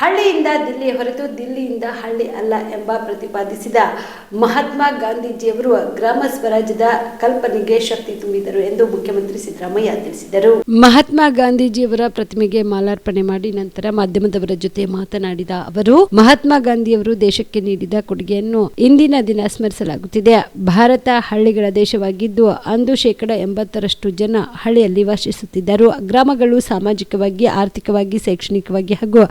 ಹಳ್ಳಿಯಿಂದ ದಿಲ್ಲಿ ಹೊರತು ದಿಲ್ಲಿಯಿಂದ ಹಳ್ಳಿ ಅಲ್ಲ ಎಂಬ ಪ್ರತಿಪಾದಿಸಿದ ಮಹಾತ್ಮ ಗಾಂಧೀಜಿಯವರು ಗ್ರಾಮ ಸ್ವರಾಜ್ಯದ ಕಲ್ಪನೆಗೆ ಶಕ್ತಿ ತುಂಬಿದರು ಎಂದು ಮುಖ್ಯಮಂತ್ರಿ ಸಿದ್ದರಾಮಯ್ಯ ತಿಳಿಸಿದರು. ಮಹಾತ್ಮ ಗಾಂಧೀಜಿಯವರ ಪ್ರತಿಮೆಗೆ ಮಾಲಾರ್ಪಣೆ ಮಾಡಿ ನಂತರ ಮಾಧ್ಯಮದವರ ಜೊತೆ ಮಾತನಾಡಿದ ಅವರು, ಮಹಾತ್ಮ ಗಾಂಧಿಯವರು ದೇಶಕ್ಕೆ ನೀಡಿದ ಕೊಡುಗೆಯನ್ನು ಇಂದಿನ ದಿನ ಸ್ಮರಿಸಲಾಗುತ್ತಿದೆ. ಭಾರತ ಹಳ್ಳಿಗಳ ದೇಶವಾಗಿದ್ದು, ಅಂದು ಶೇಕಡ ಎಂಬತ್ತರಷ್ಟು ಜನ ಹಳ್ಳಿಯಲ್ಲಿ ವಾಸಿಸುತ್ತಿದ್ದರು. ಗ್ರಾಮಗಳು ಸಾಮಾಜಿಕವಾಗಿ, ಆರ್ಥಿಕವಾಗಿ, ಶೈಕ್ಷಣಿಕವಾಗಿ ಹಾಗೂ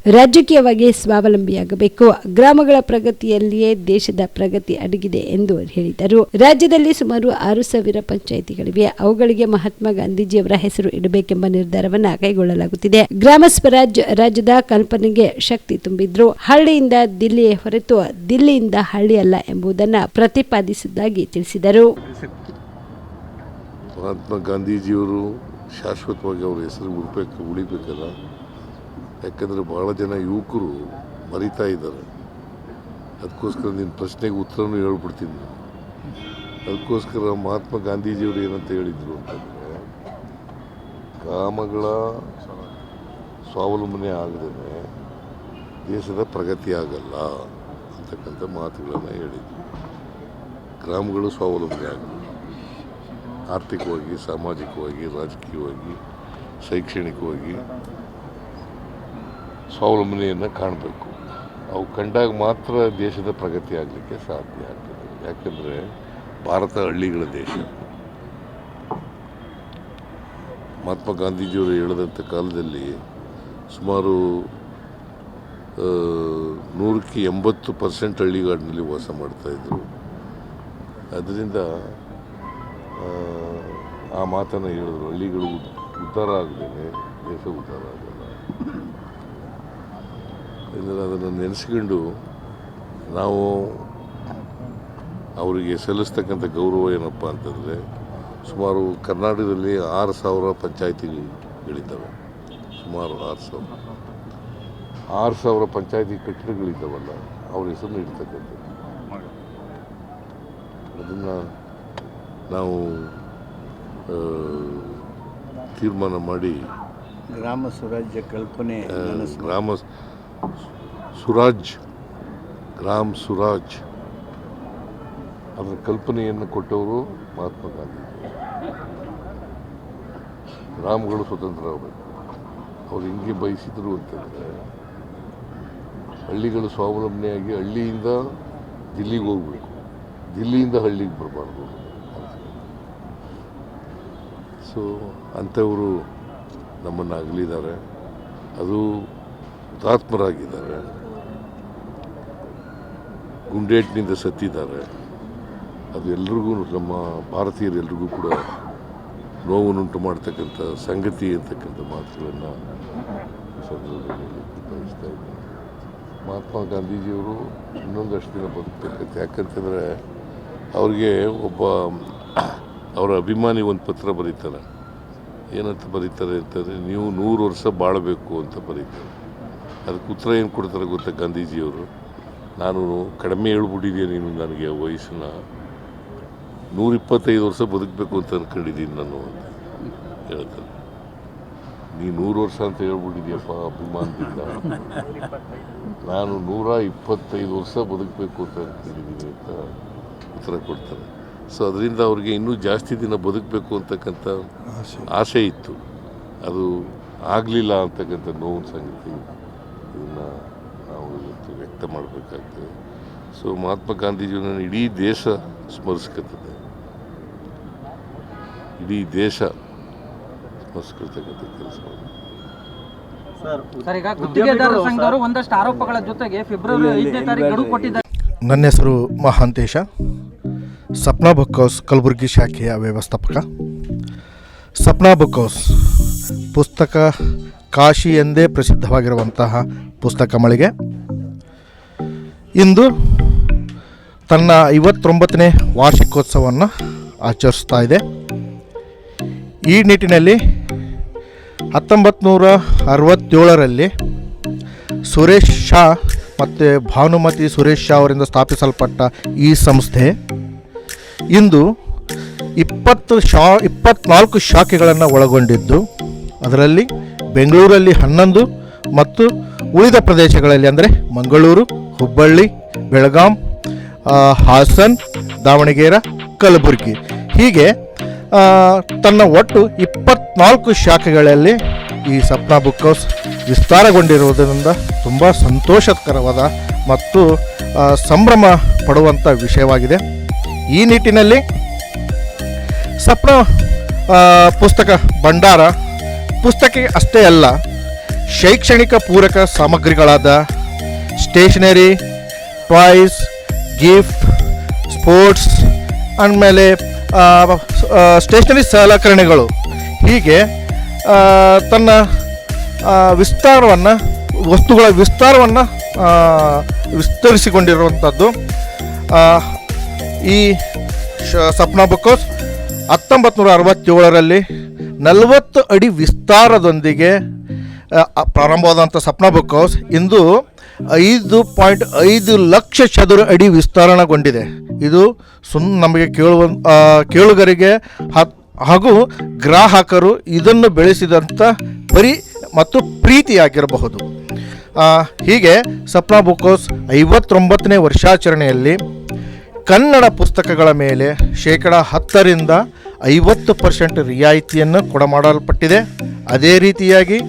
ರಾಜಕೀಯವಾಗಿ ಸ್ವಾವಲಂಬಿಯಾಗಬೇಕು. ಗ್ರಾಮಗಳ ಪ್ರಗತಿಯಲ್ಲಿಯೇ ದೇಶದ ಪ್ರಗತಿ ಅಡಗಿದೆ ಎಂದು ಹೇಳಿದರು. ರಾಜ್ಯದಲ್ಲಿ ಸುಮಾರು ಆರು ಸಾವಿರ ಪಂಚಾಯಿತಿಗಳಿವೆ. ಅವುಗಳಿಗೆ ಮಹಾತ್ಮ ಗಾಂಧೀಜಿಯವರ ಹೆಸರು ಇಡಬೇಕೆಂಬ ನಿರ್ಧಾರವನ್ನು ಕೈಗೊಳ್ಳಲಾಗುತ್ತಿದೆ. ಗ್ರಾಮ ಸ್ವರಾಜ್ಯ ರಾಜ್ಯದ ಕಲ್ಪನೆಗೆ ಶಕ್ತಿ ತುಂಬಿದ್ರು. ಹಳ್ಳಿಯಿಂದ ದಿಲ್ಲಿ ಹೊರತು ದಿಲ್ಲಿಯಿಂದ ಹಳ್ಳಿ ಅಲ್ಲ ಎಂಬುದನ್ನು ಪ್ರತಿಪಾದಿಸುವುದಾಗಿ ತಿಳಿಸಿದರು. ಮಹಾತ್ಮ ಗಾಂಧೀಜಿಯವರು ಶಾಶ್ವತವಾಗಿ ಅವರ ಹೆಸರು ಉಳ್ಬೇಕು ಉಳಿಬೇಕಲ್ಲ? ಯಾಕಂದರೆ ಭಾಳ ಜನ ಯುವಕರು ಮರಿತಾ ಇದ್ದಾರೆ. ಅದಕ್ಕೋಸ್ಕರ ನಿನ್ನ ಪ್ರಶ್ನೆಗೆ ಉತ್ತರನೂ ಹೇಳ್ಬಿಡ್ತೀನಿ. ಅದಕ್ಕೋಸ್ಕರ ಮಹಾತ್ಮ ಗಾಂಧೀಜಿಯವರು ಏನಂತ ಹೇಳಿದರು ಅಂತಂದರೆ ಗ್ರಾಮಗಳ ಸ್ವಾವಲಂಬನೆ ಆಗದೇ ದೇಶದ ಪ್ರಗತಿ ಆಗಲ್ಲ ಅಂತಕ್ಕಂಥ ಮಾತುಗಳನ್ನು ಹೇಳಿದರು. ಗ್ರಾಮಗಳು ಸ್ವಾವಲಂಬನೆ ಆಗಲಿ ಆರ್ಥಿಕವಾಗಿ, ಸಾಮಾಜಿಕವಾಗಿ, ರಾಜಕೀಯವಾಗಿ, ಶೈಕ್ಷಣಿಕವಾಗಿ ಸ್ವಾವಲಂಬನೆಯನ್ನು ಕಾಣಬೇಕು. ಅವು ಕಂಡಾಗ ಮಾತ್ರ ದೇಶದ ಪ್ರಗತಿ ಆಗಲಿಕ್ಕೆ ಸಾಧ್ಯ ಆಗ್ತದೆ. ಯಾಕೆಂದರೆ ಭಾರತ ಹಳ್ಳಿಗಳ ದೇಶ. ಮಹಾತ್ಮ ಗಾಂಧೀಜಿಯವರು ಹೇಳಿದಂಥ ಕಾಲದಲ್ಲಿ ಸುಮಾರು ನೂರಕ್ಕೆ ಎಂಬತ್ತು ಪರ್ಸೆಂಟ್ ಹಳ್ಳಿಗಾಡಿನಲ್ಲಿ ವಾಸ ಮಾಡ್ತಾಯಿದ್ರು ಅದರಿಂದ ಆ, ಮಾತನ್ನು ಹೇಳಿದ್ರು. ಹಳ್ಳಿಗಳು ಉದ್- ಉದ್ಧಾರ ಆಗದೇನೆ ದೇಶ ಉದ್ಧಾರ ಆಗಲ್ಲ. ಅಂದರೆ ಅದನ್ನು ನೆನೆಸ್ಕೊಂಡು ನಾವು ಅವರಿಗೆ ಸಲ್ಲಿಸ್ತಕ್ಕಂಥ ಗೌರವ ಏನಪ್ಪ ಅಂತಂದರೆ ಸುಮಾರು ಕರ್ನಾಟಕದಲ್ಲಿ ಆರು ಸಾವಿರ ಪಂಚಾಯತಿಗಳಿದ್ದಾವೆ ಸುಮಾರು ಆರು ಸಾವಿರ. ಆರು ಸಾವಿರ ಪಂಚಾಯತಿ ಕಟ್ಟಡಗಳಿದ್ದಾವಲ್ಲ ಅವ್ರ ಹೆಸರನ್ನು ಇಡ್ತಕ್ಕಂಥದ್ದು. ಅದನ್ನು ನಾವು ತೀರ್ಮಾನ ಮಾಡಿ ಗ್ರಾಮ ಸ್ವರಾಜ್ಯ ಕಲ್ಪನೆ ಗ್ರಾಮ ಸುರಾಜ್, ಗ್ರಾಮ್ ಸುರಾಜ್ ಅದರ ಕಲ್ಪನೆಯನ್ನು ಕೊಟ್ಟವರು ಮಹಾತ್ಮ ಗಾಂಧಿ ಗ್ರಾಮಗಳು ಸ್ವತಂತ್ರ ಆಗಬೇಕು ಅವ್ರು ಹಿಂಗೆ ಬಯಸಿದ್ರು ಅಂತಂದರೆ ಹಳ್ಳಿಗಳು ಸ್ವಾವಲಂಬನೆಯಾಗಿ ಹಳ್ಳಿಯಿಂದ ದಿಲ್ಲಿಗೆ ಹೋಗಬೇಕು. ದಿಲ್ಲಿಯಿಂದ ಹಳ್ಳಿಗೆ ಬರಬಾರ್ದು ಸೊ ಅಂಥವರು ನಮ್ಮನ್ನು ಅಗಲಿದ್ದಾರೆ. ಅದು ಹುತಾತ್ಮರಾಗಿದ್ದಾರೆ ಗುಂಡೇಟಿನಿಂದ ಸತ್ತಿದ್ದಾರೆ. ಅದು ಎಲ್ರಿಗೂ ನಮ್ಮ ಭಾರತೀಯರೆಲ್ರಿಗೂ ಕೂಡ ನೋವನ್ನುಂಟು ಮಾಡ್ತಕ್ಕಂಥ ಸಂಗತಿ ಅಂತಕ್ಕಂಥ ಮಾತುಗಳನ್ನು ಸಂದರ್ಭದಲ್ಲಿ ಬಯಸ್ತಾ ಇದ್ದೀನಿ. ಮಹಾತ್ಮ ಗಾಂಧೀಜಿಯವರು ಇನ್ನೊಂದಷ್ಟು ದಿನ ಬದುಕಬೇಕಂತ, ಯಾಕಂತಂದರೆ ಅವ್ರಿಗೆ ಒಬ್ಬ ಅವರ ಅಭಿಮಾನಿ ಒಂದು ಪತ್ರ ಬರೀತಾರೆ. ಏನಂತ ಬರೀತಾರೆ ಅಂತಂದರೆ, ನೀವು ನೂರು ವರ್ಷ ಬಾಳಬೇಕು ಅಂತ ಬರೀತಾರೆ. ಅದಕ್ಕೆ ಉತ್ತರ ಏನು ಕೊಡ್ತಾರೆ ಗೊತ್ತಾ ಗಾಂಧೀಜಿಯವರು? ನಾನು ಕಡಿಮೆ ಹೇಳ್ಬಿಟ್ಟಿದ್ದೀನಿ ನೀನು ನನಗೆ ವಯಸ್ಸನ್ನ. ನೂರಿಪ್ಪತ್ತೈದು ವರ್ಷ ಬದುಕಬೇಕು ಅಂತ ಅಂದ್ಕೊಂಡಿದ್ದೀನಿ ನಾನು ಅಂತ ಹೇಳ್ತಾರೆ. ನೀ ನೂರು ವರ್ಷ ಅಂತ ಹೇಳ್ಬಿಟ್ಟಿದ್ಯಪ್ಪ ಅಭಿಮಾನದಿಂದ. ನಾನು ನೂರ ಇಪ್ಪತ್ತೈದು ವರ್ಷ ಬದುಕಬೇಕು ಅಂತ ಅಂದ್ಕೊಂಡಿದ್ದೀನಿ ಅಂತ ಉತ್ತರ ಕೊಡ್ತಾರೆ. ಸೊ ಅದರಿಂದ ಅವ್ರಿಗೆ ಇನ್ನೂ ಜಾಸ್ತಿ ದಿನ ಬದುಕಬೇಕು ಅಂತಕ್ಕಂಥ ಆಸೆ ಇತ್ತು. ಅದು ಆಗಲಿಲ್ಲ ಅಂತಕ್ಕಂಥ ನೋವು ಸಂಗತಿ. ಇದನ್ನು ನಾವು ಇವತ್ತು ವ್ಯಕ್ತ ಮಾಡಬೇಕಾಗ್ತದೆ ಸೊ ಮಹಾತ್ಮ ಗಾಂಧೀಜಿಯನ್ನು ಇಡೀ ದೇಶ ಸ್ಮರಿಸ್ಕೊತದೆ ಇಡೀ ದೇಶ ಸ್ಮರಿಸ್ಕೊಳ್ತಕ್ಕಂಥ ಕೆಲಸ ಸರ್ ಈಗ ಗುತ್ತಿಗೆದಾರರ ಸಂಘದವರು ಒಂದಷ್ಟು ಆರೋಪಗಳ ಜೊತೆಗೆ ಫೆಬ್ರವರಿ ಐದನೇ ತಾರೀಕು ಗಡುವು ಕೊಟ್ಟಿದ್ದಾರೆ ನನ್ನ ಹೆಸರು ಮಹಾಂತೇಶ. ಸಪ್ನಾ ಬುಕ್ ಹೌಸ್ ಕಲಬುರಗಿ ಶಾಖೆಯ ವ್ಯವಸ್ಥಾಪಕ. ಸಪ್ನಾ ಬುಕ್ ಹೌಸ್ ಪುಸ್ತಕ ಕಾಶಿ ಎಂದೇ ಪ್ರಸಿದ್ಧವಾಗಿರುವಂತಹ ಪುಸ್ತಕ ಮಳಿಗೆ. ಇಂದು ತನ್ನ ಐವತ್ತೊಂಬತ್ತನೇ ವಾರ್ಷಿಕೋತ್ಸವವನ್ನು ಆಚರಿಸ್ತಾ ಇದೆ. ಈ ನಿಟ್ಟಿನಲ್ಲಿ ಹತ್ತೊಂಬತ್ತು ನೂರ ಅರವತ್ತೇಳರಲ್ಲಿ ಸುರೇಶ್ ಶಾ ಮತ್ತು ಭಾನುಮತಿ ಸುರೇಶ್ ಶಾ ಅವರಿಂದ ಸ್ಥಾಪಿಸಲ್ಪಟ್ಟ ಈ ಸಂಸ್ಥೆ ಇಂದು ಇಪ್ಪತ್ತು ಶಾ, ಇಪ್ಪತ್ನಾಲ್ಕು ಶಾಖೆಗಳನ್ನು ಒಳಗೊಂಡಿದ್ದು. ಅದರಲ್ಲಿ ಬೆಂಗಳೂರಲ್ಲಿ ಹನ್ನೊಂದು ಮತ್ತು ಉಳಿದ ಪ್ರದೇಶಗಳಲ್ಲಿ ಅಂದರೆ ಮಂಗಳೂರು, ಹುಬ್ಬಳ್ಳಿ, ಬೆಳಗಾಂ ಹಾಸನ್, ದಾವಣಗೆರೆ, ಕಲಬುರಗಿ. ಹೀಗೆ ತನ್ನ ಒಟ್ಟು ಇಪ್ಪತ್ನಾಲ್ಕು ಶಾಖೆಗಳಲ್ಲಿ ಈ ಸಪ್ನಾ ಬುಕ್ ಹೌಸ್ ವಿಸ್ತಾರಗೊಂಡಿರುವುದರಿಂದ ತುಂಬ ಸಂತೋಷಕರವಾದ ಮತ್ತು ಸಂಭ್ರಮ ಪಡುವಂಥ ವಿಷಯವಾಗಿದೆ. ಈ ನಿಟ್ಟಿನಲ್ಲಿ ಸಪ್ನ ಪುಸ್ತಕ ಭಂಡಾರ ಪುಸ್ತಕ ಅಷ್ಟೇ ಅಲ್ಲ, ಶೈಕ್ಷಣಿಕ ಪೂರಕ ಸಾಮಗ್ರಿಗಳಾದ ಸ್ಟೇಷನರಿ, ಟಾಯ್ಸ್, ಗಿಫ್ಟ್, ಸ್ಪೋರ್ಟ್ಸ್ ಆಮೇಲೆ ಸ್ಟೇಷನರಿ ಸಲಕರಣೆಗಳು. ಹೀಗೆ ತನ್ನ ವಿಸ್ತಾರವನ್ನು, ವಸ್ತುಗಳ ವಿಸ್ತಾರವನ್ನು ವಿಸ್ತರಿಸಿಕೊಂಡಿರುವಂಥದ್ದು ಈ ಶ, ಸಪ್ನಾ ಬುಕ್ಕೋಸ್ ಹತ್ತೊಂಬತ್ತು ನೂರ ಅರವತ್ತೇಳರಲ್ಲಿ ನಲವತ್ತು ಅಡಿ ವಿಸ್ತಾರದೊಂದಿಗೆ ಪ್ರಾರಂಭವಾದಂಥ ಸಪ್ನ ಬುಕ್ ಹೌಸ್ ಇಂದು ಐದು ಪಾಯಿಂಟ್ ಐದು ಲಕ್ಷ ಚದುರ ಅಡಿ ವಿಸ್ತರಣಗೊಂಡಿದೆ. ಇದು ಸುಮ್ ನಮಗೆ ಕೇಳುವ ಕೇಳುಗರಿಗೆ ಹಾಗೂ ಗ್ರಾಹಕರು ಇದನ್ನು ಬೆಳೆಸಿದಂಥ ಪರಿ ಮತ್ತು ಪ್ರೀತಿಯಾಗಿರಬಹುದು. ಹೀಗೆ ಸಪ್ನಾ ಬುಕ್ ಹೌಸ್ ಐವತ್ತೊಂಬತ್ತನೇ ವರ್ಷಾಚರಣೆಯಲ್ಲಿ ಕನ್ನಡ ಪುಸ್ತಕಗಳ ಮೇಲೆ ಶೇಕಡ ಹತ್ತರಿಂದ ಐವತ್ತು ಪರ್ಸೆಂಟ್ ರಿಯಾಯಿತಿಯನ್ನು ಕೊಡಮಾಡಲ್ಪಟ್ಟಿದೆ. ಅದೇ ರೀತಿಯಾಗಿ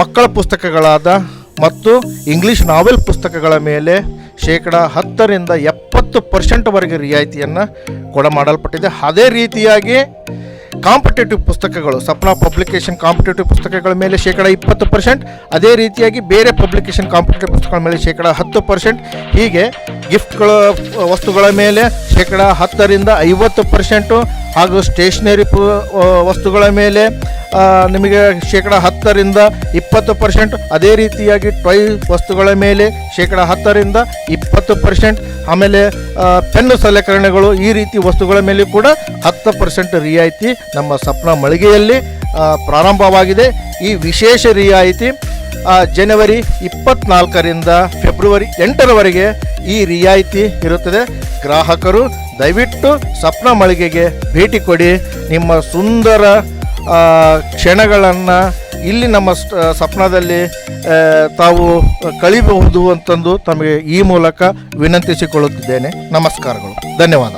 ಮಕ್ಕಳ ಪುಸ್ತಕಗಳಾದ ಮತ್ತು ಇಂಗ್ಲಿಷ್ ನಾವೆಲ್ ಪುಸ್ತಕಗಳ ಮೇಲೆ ಶೇಕಡ ಹತ್ತರಿಂದ ಎಪ್ಪತ್ತು ಪರ್ಸೆಂಟ್ವರೆಗೆ ರಿಯಾಯಿತಿಯನ್ನು ಕೊಡಮಾಡಲ್ಪಟ್ಟಿದೆ. ಅದೇ ರೀತಿಯಾಗಿ ಕಾಂಪಿಟೇಟಿವ್ ಪುಸ್ತಕಗಳು, ಸಪ್ನಾ ಪಬ್ಲಿಕೇಶನ್ ಕಾಂಪಿಟೇಟಿವ್ ಪುಸ್ತಕಗಳ ಮೇಲೆ ಶೇಕಡ ಇಪ್ಪತ್ತು ಪರ್ಸೆಂಟ್, ಅದೇ ರೀತಿಯಾಗಿ ಬೇರೆ ಪಬ್ಲಿಕೇಶನ್ ಕಾಂಪಿಟೇಟಿವ್ ಪುಸ್ತಕಗಳ ಮೇಲೆ ಶೇಕಡ ಹತ್ತು ಪರ್ಸೆಂಟ್. ಹೀಗೆ ಗಿಫ್ಟ್ಗಳ, ವಸ್ತುಗಳ ಮೇಲೆ ಶೇಕಡ ಹತ್ತರಿಂದ ಐವತ್ತು ಪರ್ಸೆಂಟು ಹಾಗೂ ಸ್ಟೇಷ್ನರಿ ವಸ್ತುಗಳ ಮೇಲೆ ನಿಮಗೆ ಶೇಕಡ ಹತ್ತರಿಂದ ಇಪ್ಪತ್ತು ಪರ್ಸೆಂಟ್. ಅದೇ ರೀತಿಯಾಗಿ ಟೊಯ್ ವಸ್ತುಗಳ ಮೇಲೆ ಶೇಕಡ ಹತ್ತರಿಂದ ಇಪ್ಪತ್ತು ಪರ್ಸೆಂಟ್. ಆಮೇಲೆ ಪೆನ್ನು ಸಲಕರಣೆಗಳು ಈ ರೀತಿ ವಸ್ತುಗಳ ಮೇಲೆ ಕೂಡ ಹತ್ತು ಪರ್ಸೆಂಟ್ ರಿಯಾಯಿತಿ ನಮ್ಮ ಸಪ್ನ ಮಳಿಗೆಯಲ್ಲಿ ಪ್ರಾರಂಭವಾಗಿದೆ. ಈ ವಿಶೇಷ ರಿಯಾಯಿತಿ ಜನವರಿ ಇಪ್ಪತ್ನಾಲ್ಕರಿಂದ ಫೆಬ್ರವರಿ ಎಂಟರವರೆಗೆ ಈ ರಿಯಾಯಿತಿ ಇರುತ್ತದೆ. ಗ್ರಾಹಕರು ದಯವಿಟ್ಟು ಸಪ್ನ ಮಳಿಗೆಗೆ ಭೇಟಿ ಕೊಡಿ. ನಿಮ್ಮ ಸುಂದರ ಕ್ಷಣಗಳನ್ನು ಇಲ್ಲಿ ನಮ್ಮ ಸಪ್ನದಲ್ಲಿ ತಾವು ಕಳಿಬಹುದು ಅಂತಂದು ತಮಗೆ ಈ ಮೂಲಕ ವಿನಂತಿಸಿಕೊಳ್ಳುತ್ತಿದ್ದೇನೆ. ನಮಸ್ಕಾರಗಳು. ಧನ್ಯವಾದ.